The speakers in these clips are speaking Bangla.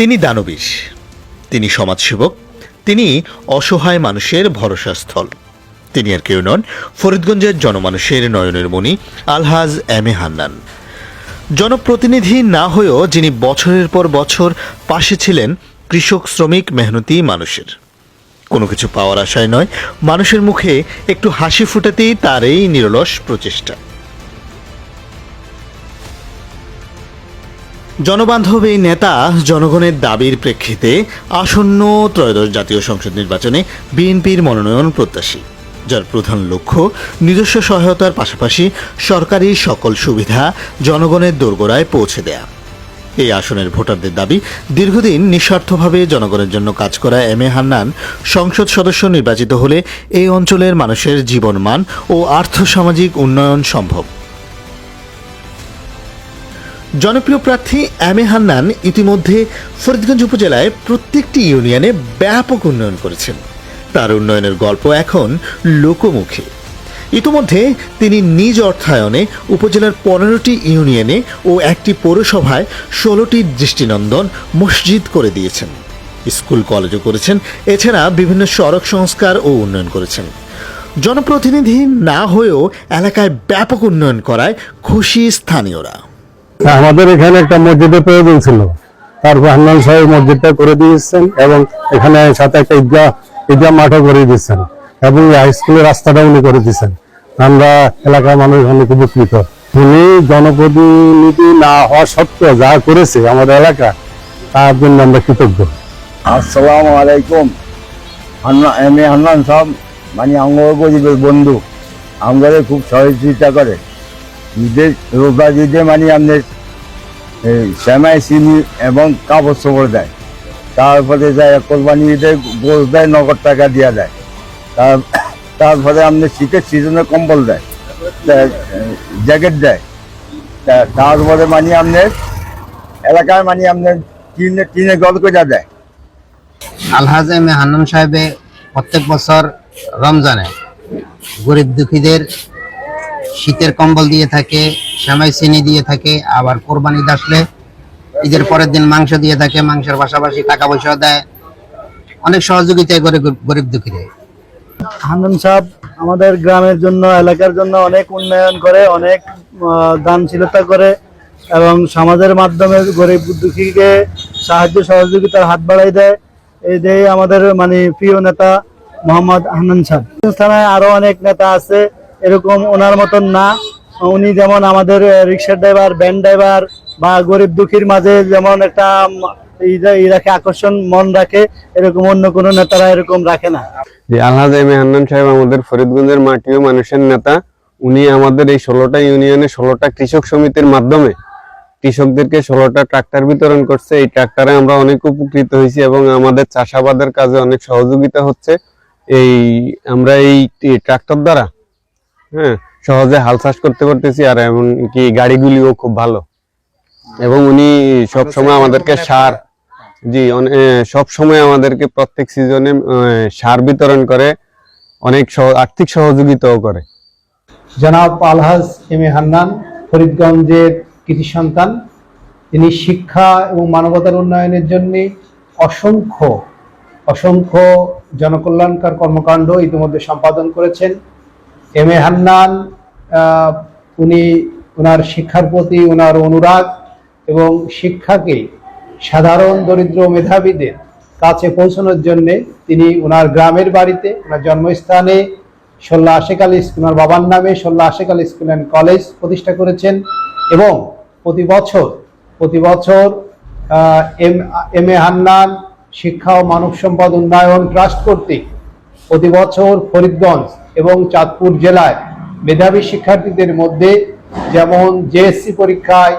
তিনি দানবীর তিনি সমাজসেবক, তিনি অসহায় মানুষের ভরসাস্থল। তিনি আর কেউ নন, ফরিদগঞ্জের জনমানুষের নয়নের মণি আলহাজ এম এ হান্নান। জনপ্রতিনিধি না হয়েও যিনি বছরের পর বছর পাশে ছিলেন, কৃষক, শ্রমিক, মেহনতি মানুষের। কোনো কিছু পাওয়ার আশায় নয়, মানুষের মুখে একটু হাসি ফুটাতেই তার এই নিরলস প্রচেষ্টা। জনবান্ধব এই নেতা জনগণের দাবির প্রেক্ষিতে আসন্ন ত্রয়োদশ জাতীয় সংসদ নির্বাচনে বিএনপির মনোনয়ন প্রত্যাশী, যার প্রধান লক্ষ্য নিজস্ব সহায়তার পাশাপাশি সরকারি সকল সুবিধা জনগণের দোরগোড়ায় পৌঁছে দেয়া। এই আসনের ভোটারদের দাবি, দীর্ঘদিন নিঃস্বার্থভাবে জনগণের জন্য কাজ করা এম এ হান্নান সংসদ সদস্য নির্বাচিত হলে এই অঞ্চলের মানুষের জীবনমান ও আর্থসামাজিক উন্নয়ন সম্ভব। জনপ্রিয় প্রার্থী এম এ হান্নান ইতিমধ্যে ফরিদগঞ্জ উপজেলায় প্রত্যেকটি ইউনিয়নে ব্যাপক উন্নয়ন করেছেন। তার উন্নয়নের গল্প এখন লোকমুখে। ইতিমধ্যে তিনি নিজ অর্থায়নে উপজেলার পনেরোটি ইউনিয়নে ও একটি পৌরসভায় ষোলোটি দৃষ্টিনন্দন মসজিদ করে দিয়েছেন। স্কুল, কলেজও করেছেন, এছাড়া বিভিন্ন সড়ক সংস্কার ও উন্নয়ন করেছেন। জনপ্রতিনিধি না হয়েও এলাকায় ব্যাপক উন্নয়ন করায় খুশি স্থানীয়রা। আমাদের এখানে একটা মসজিদের প্রয়োজন ছিল। তারপর হান্নান সাহেব মসজিদটা করে দিয়েছেন এবং এখানে সাথে একটা ঈদগাহ ঈদগাহ মাঠও করে দিয়েছেন এবং হাই স্কুলের রাস্তাটা উনি করে দিয়েছেন। আমরা এলাকার মানুষ অনেক উপকৃত। উনি জনপ্রতিনিধি না হওয়া সত্ত্বেও যা করেছে আমাদের এলাকা, তার জন্য আমরা কৃতজ্ঞ। আসসালাম আলাইকুম। এম এ হান্নান সাহেব মানে আমার বন্ধু। আমাদের খুব সহযোগিতা করে। ঈদের রোববার ঈদে মানে আপনার শ্যামাই, চিনি এবং কাপড় চোপড় দেয়। তারপরে যায় কোরবানি ঈদে গোস দেয়, নগদ টাকা দেওয়া দেয়। তার তারপরে আপনি শীতের সিজনে কম্বল দেয় জ্যাকেট দেয়। তারপরে মানে আপনার এলাকায় মানে আপনার টিনে টিনে গল করে দেয়। আলহাজ এম এ হান্নান সাহেবে প্রত্যেক বছর রমজানে গরিব দুঃখীদের শীতের কম্বল দিয়ে থাকে সেমাই চিনি দিয়ে থাকে, আবার কোরবানি আসলে ঈদের পরের দিন মাংস দিয়ে থাকে, মাংসের পাশাপাশি টাকা পয়সা দেয়। অনেক সহযোগিতায় করে গরিব- দুঃখীদের হান্নান সাহেব, আমাদের গ্রামের জন্য, এলাকার জন্য অনেক উন্নয়ন করে, অনেক দানশীলতা করে এবং সমাজের মাধ্যমে গরিব দুঃখীকে সাহায্য সহযোগিতার হাত বাড়াই দেয়। এই দিয়ে আমাদের মানে প্রিয় নেতা মোহাম্মদ হান্নান সাহেব। স্থানে আরও অনেক নেতা আছে। এরকম ওনার মতন না। উনি যেমন আমাদের রিক্সা ড্রাইভার ভ্যান ড্রাইভার বা গরিব দুঃখীর মাঝে যেমন একটা আকর্ষণ মন রাখে, এরকম অন্য কোনো নেতারা এরকম রাখে না। যে আলহাজ এম সাহেব আমাদের ফরিদগঞ্জের মাটি ও মানুষের নেতা। উনি আমাদের এই ষোলোটা ইউনিয়নে ষোলোটা কৃষক সমিতির মাধ্যমে কৃষকদেরকে ষোলোটা ট্রাক্টর বিতরণ করছে। এই ট্রাক্টরে আমরা অনেক উপকৃত হয়েছি এবং আমাদের চাষাবাদের কাজে অনেক সহযোগিতা হচ্ছে। এই, আমরা এই ট্রাক্টর দ্বারা হ্যাঁ। সহজে হাল চাষ করতে পারতেছি আর এমনকি গাড়িগুলিও খুব ভালো। এবং উনি সব সময় আমাদেরকে সার জি সব সময় আমাদেরকে প্রত্যেক সিজনে সার বিতরণ করে অনেক সহ- আর্থিক সহযোগিতাও করে। জনাব আলহাজ এম এ হান্নান ফরিদগঞ্জের কৃষি সন্তান। তিনি শিক্ষা এবং মানবতার উন্নয়নের জন্য অসংখ্য অসংখ্য জনকল্যাণকার কর্মকাণ্ড ইতিমধ্যে সম্পাদন করেছেন। এম এ হান্নান উনি ওনার শিক্ষার প্রতি ওনার অনুরাগ এবং শিক্ষাকে সাধারণ দরিদ্র মেধাবীদের কাছে পৌঁছানোর জন্য তিনি ওনার গ্রামের বাড়িতে ওনার জন্মস্থানে সোল্লা আশেক আলী ওনার বাবার নামে সোল্লা আশেক আলী স্কুল অ্যান্ড কলেজ প্রতিষ্ঠা করেছেন এবং প্রতি বছর প্রতি বছর এম এম এ হান্নান শিক্ষা ও মানব সম্পদ উন্নয়ন ট্রাস্ট কর্তৃক প্রতি বছর ফরিদগঞ্জ এবং চাঁদপুর জেলায় মেধাবী শিক্ষার্থীদের মধ্যে যেমন জেএসসি পরীক্ষায়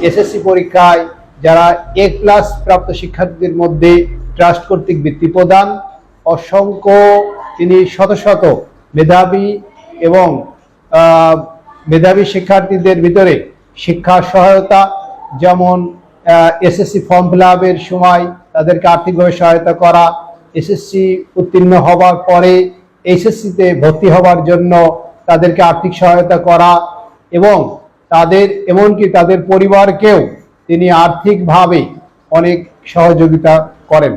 এসএসসি পরীক্ষায় যারা এ ক্লাস প্রাপ্ত শিক্ষার্থীদের মধ্যে ট্রাস্ট কর্তৃক বৃত্তি প্রদান, অসংখ্য তিনি শত শত মেধাবী এবং মেধাবী শিক্ষার্থীদের ভিতরে শিক্ষা সহায়তা যেমন এসএসসি ফর্ম ফিল সময় তাদেরকে আর্থিকভাবে সহায়তা করা এসএসসি উত্তীর্ণ হবার পরে এইচএসসিতে ভর্তি হওয়ার জন্য তাদেরকে আর্থিক সহায়তা করা এবং তাদের, এমনকি তাদের পরিবারকেও তিনি আর্থিকভাবে অনেক সহযোগিতা করেন।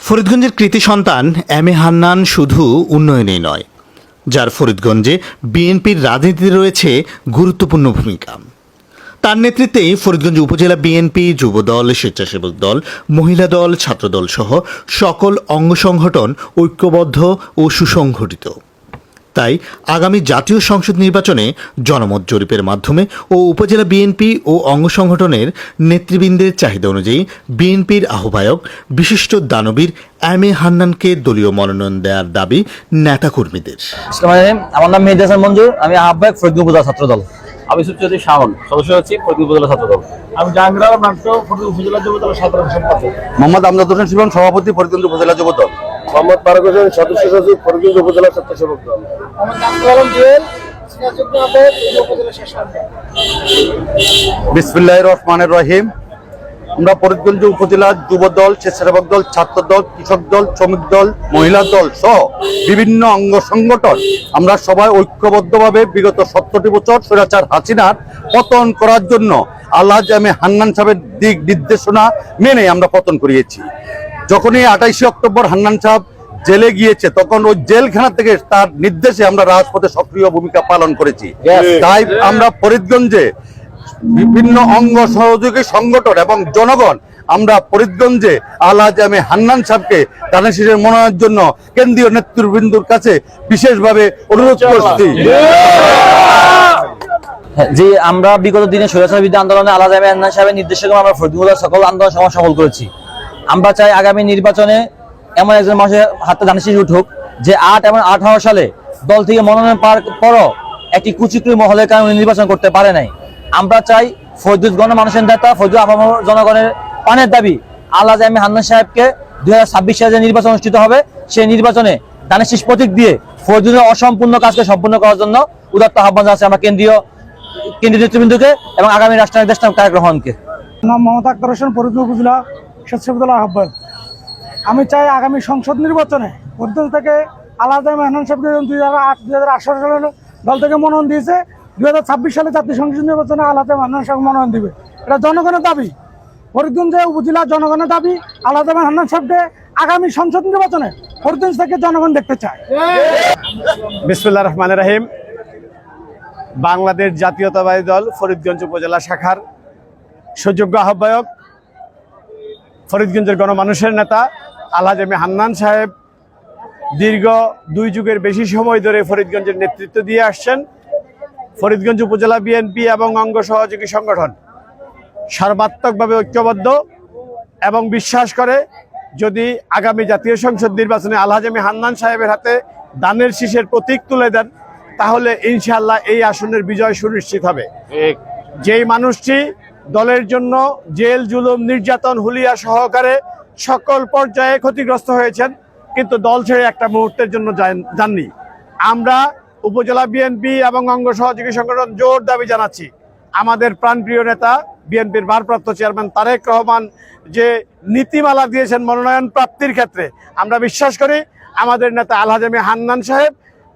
ফরিদগঞ্জের কৃতি সন্তান এম এ হান্নান শুধু উন্নয়নেই নয়, যার ফরিদগঞ্জে বিএনপির রাজনীতিতে রয়েছে গুরুত্বপূর্ণ ভূমিকা। তার নেতৃত্বেই ফরিদগঞ্জ উপজেলা বিএনপি, যুবদল, স্বেচ্ছাসেবক দল, মহিলা দল ছাত্রদল সহ সকল অঙ্গ সংগঠন ঐক্যবদ্ধ ও সুসংগঠিত। তাই আগামী জাতীয় সংসদ নির্বাচনে জনমত জরিপের মাধ্যমে ও উপজেলা বিএনপি ও অঙ্গ সংগঠনের নেতৃবৃন্দের চাহিদা অনুযায়ী বিএনপির আহ্বায়ক বিশিষ্ট দানবীর এম এ হান্নানকে দলীয় মনোনয়ন দেওয়ার দাবি নেতাকর্মীদের আমার নাম মেহেদি মঞ্জুর, আমি আহ্বায়ক ছাত্র দল আমি সুচৌধুরী শাওন। সদস্য হচ্ছি ফরিদপুর উপজেলা ছাত্র দল। আমি জাহাঙ্গীর নাট্য উপজেলা যুবদল সাধারণ সম্পাদক। মোহাম্মদ আমজাদ হোসেন শিবন সভাপতি ফরিদগঞ্জ উপজেলা যুব দল। মোহাম্মদ বারক হোসেন সদস্য সচিব ফরিদগঞ্জ উপজেলা স্বেচ্ছাসেবক দল। বিসমিল্লাহ রহমানের রহিম। আমরা ফরিদগঞ্জ উপজেলা যুব দল স্বেচ্ছাসেবক দল ছাত্র দল কৃষক দল শ্রমিক দল মহিলা দল সহ বিভিন্ন অঙ্গ সংগঠন আমরা সবাই ঐক্যবদ্ধভাবে বিগত সত্তরটি বছর স্বৈরাচার হাসিনার পতন করার জন্য আল্লাহ জামে হান্নান সাহেবের দিক নির্দেশনা মেনে আমরা পতন করিয়েছি। যখনই আঠাইশে অক্টোবর হান্নান সাহেব জেলে গিয়েছে তখন ওই জেলখানা থেকে তার নির্দেশে আমরা রাজপথে সক্রিয় ভূমিকা পালন করেছি। তাই আমরা ফরিদগঞ্জে বিভিন্ন অঙ্গ সহযোগী সংগঠন এবং জনগণ আমরা ফরিদগঞ্জে আলহাজ আমি হান্নান সাহেবকে দানের শীষের মনোনয়নের জন্য কেন্দ্রীয় নেতৃবৃন্দুর কাছে বিশেষভাবে অনুরোধ করছি। যে আমরা বিগত দিনে স্বৈরাচার বিরুদ্ধে আন্দোলনে আলাদা আন্না সাহেবের নির্দেশক্রমে আমরা ফরিদপুর উপজেলার সকল আন্দোলন সমাজ সফল করেছি। আমরা চাই আগামী নির্বাচনে এমন একজন মানুষের হাতে দানিশি উঠুক যে আট এবং আঠারো সালে দল থেকে মনোনয়ন পাওয়ার পরও একটি কুচিকুরি মহলের কারণে নির্বাচন করতে পারে নাই। আমরা চাই ফৈজুদ গণ মানুষের নেতা ফৈজুদ আপামর জনগণের পানের দাবি। আল্লাহ আমি হান্নান সাহেবকে দুই হাজার ছাব্বিশ সালে যে নির্বাচন অনুষ্ঠিত হবে, সেই নির্বাচনে দানিশিস প্রতীক দিয়ে ফৈজুদের অসম্পূর্ণ কাজকে সম্পূর্ণ করার জন্য উদাত্ত আহ্বান জানাচ্ছি আমরা কেন্দ্রীয় কেন্দ্রীয় নেতৃবৃন্দকে এবং আগামী রাষ্ট্রীয় দেশ রহমানকে। নাম মোহাম্মদ আক্তার হোসেন ফরিদপুর উপজেলা স্বেচ্ছাসেবক দল আহ্বায়ক। আমি চাই আগামী সংসদ নির্বাচনে ফরিদপুর থেকে আলাদা মেহনান সাহেবকে দুই হাজার আট, দুই হাজার আঠারো সালে দল থেকে মনোনয়ন দিয়েছে দুই হাজার ছাব্বিশ সালে জাতীয় সংসদ নির্বাচনে আলাদা মেহনান সাহেব মনোনয়ন দিবে। এটা জনগণের দাবি। ফরিদগঞ্জে উপজেলা জনগণের দাবি, আলাদা মেহনান সাহেবকে আগামী সংসদ নির্বাচনে ফরিদগঞ্জ থেকে জনগণ দেখতে চায়। বিসমুল্লাহ রহমান রাহিম। বাংলাদেশ জাতীয়তাবাদী দল ফরিদগঞ্জ উপজেলা শাখার সুযোগ্য আহ্বায়ক, ফরিদগঞ্জের গণমানুষের নেতা আলহাজ এম হান্নান সাহেব দীর্ঘ দুই যুগের বেশি সময় ধরে ফরিদগঞ্জের নেতৃত্ব দিয়ে আসছেন। ফরিদগঞ্জ উপজেলা বিএনপি এবং অঙ্গ সহযোগী সংগঠন সর্বাত্মকভাবে ঐক্যবদ্ধ এবং বিশ্বাস করে যদি আগামী জাতীয় সংসদ নির্বাচনে আলহাজ এম এ হান্নান সাহেবের হাতে দানের শীষের প্রতীক তুলে দেন তাহলে ইনশাল্লাহ এই আসনের বিজয় সুনিশ্চিত হবে। যেই মানুষটি দলের জন্য জেল জুলুম নির্যাতন হুলিয়া সহকারে সকল পর্যায়ে ক্ষতিগ্রস্ত হয়েছেন কিন্তু দল ছেড়ে একটা মুহূর্তের জন্য যান- যাননি। আমরা উপজেলা বিএনপি এবং অঙ্গ সহযোগী সংগঠন জোর দাবি জানাচ্ছি। আমাদের প্রাণপ্রিয় নেতা বিএনপির ভারপ্রাপ্ত চেয়ারম্যান তারেক রহমান যে নীতিমালা দিয়েছেন মনোনয়ন প্রাপ্তির ক্ষেত্রে, আমরা বিশ্বাস করি আমাদের নেতা আলহাজামি হান্নান সাহেব,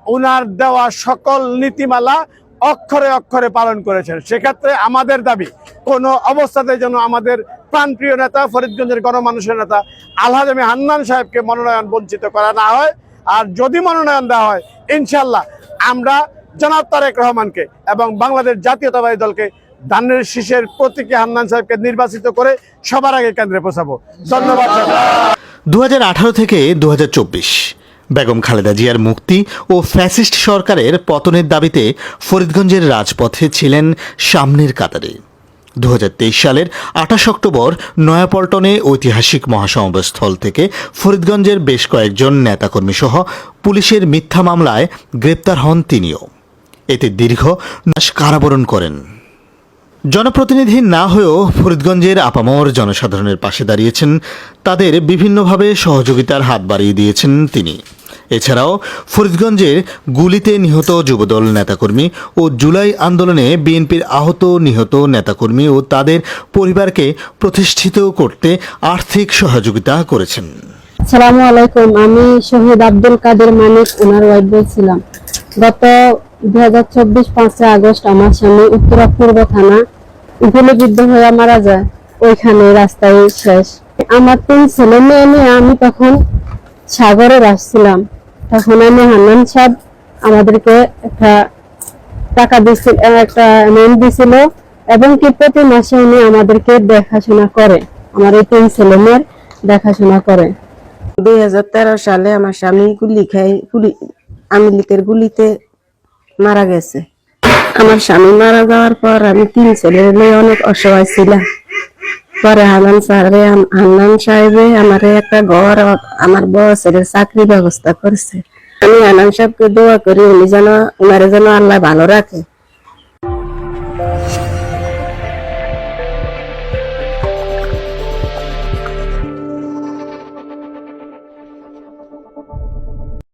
উনার দেওয়া সকল নীতিমালা অক্ষরে অক্ষরে পালন করেছেন। সেক্ষেত্রে আমাদের দাবি, কোনো অবস্থাতে যেন আমাদের প্রাণপ্রিয় নেতা, ফরিদগঞ্জের গণমানুষের নেতা আলহাজামি হান্নান সাহেবকে মনোনয়ন বঞ্চিত করা না হয়। আর যদি মনোনয়ন দেওয়া হয়, ইনশাল্লাহ আমরা জনাব তারেক রহমানকে এবং বাংলাদেশ জাতীয়তাবাদী দলকে ধানের শীষের প্রতীকী হান্নান সাহেবকে নির্বাচিত করে সবার আগে কেন্দ্রে পৌঁছাবো। ধন্যবাদ দু থেকে দু হাজার চব্বিশ, বেগম খালেদা জিয়ার মুক্তি ও ফ্যাসিস্ট সরকারের পতনের দাবিতে ফরিদগঞ্জের রাজপথে ছিলেন সামনের কাতারে। দু হাজার তেইশ সালের আঠাশ অক্টোবর নয়াপল্টনে ঐতিহাসিক মহাসমাবেশ স্থল থেকে ফরিদগঞ্জের বেশ কয়েকজন নেতাকর্মী সহ পুলিশের মিথ্যা মামলায় গ্রেপ্তার হন তিনিও। এতে দীর্ঘ মাস কারাবরণ করেন। জনপ্রতিনিধি না হয়েও ফরিদগঞ্জের আপামর জনসাধারণের পাশে দাঁড়িয়েছেন। তাদের বিভিন্নভাবে সহযোগিতার হাত বাড়িয়ে দিয়েছেন তিনি। এছাড়াও ফরিদগঞ্জের গুলিতে নিহত যুবদল নেতাকর্মী ও জুলাই আন্দোলনে বিএনপির আহত নিহত নেতাকর্মী ও তাদের পরিবারকে প্রতিষ্ঠিত করতে আর্থিক সহযোগিতা করেছেন। সালামু আলাইকুম, আমি শহীদ আব্দুল কাদের মানিক ওনার ওয়াইফ বলছিলাম। গত দুই হাজার চব্বিশ পাঁচই আগস্ট আমার স্বামী উত্তরা পূর্ব থানা গুলিবিদ্ধ হয়ে মারা যায়। ওইখানে রাস্তায় শেষ। আমার তিন ছেলে, মেয়ে নিয়ে আমি তখন সাগরে আসছিলাম তখন আমি হান্নান সাহেব আমাদেরকে একটা টাকা দিছিল একটা অ্যামাউন্ট দিছিল এবং কি প্রতি মাসে উনি আমাদেরকে দেখাশোনা করে, আমার এই তিন ছেলে মেয়ের দেখাশোনা করে। দুই হাজার তেরো সালে আমার স্বামী গুলি খাই গুলি, আমি লিকের গুলিতে মারা গেছে। আমার স্বামী মারা যাওয়ার পর আমি তিন ছেলে নিয়ে অনেক অসহায় ছিলাম। পরে হানান সাহেবে হান্নান সাহেবে আমার একটা ঘর, আমার ছেলের চাকরি ব্যবস্থা করছে। আমি হানান সাহেবকে দোয়া করি, উনি যেন ওনারে যেন আল্লাহ ভালো রাখে।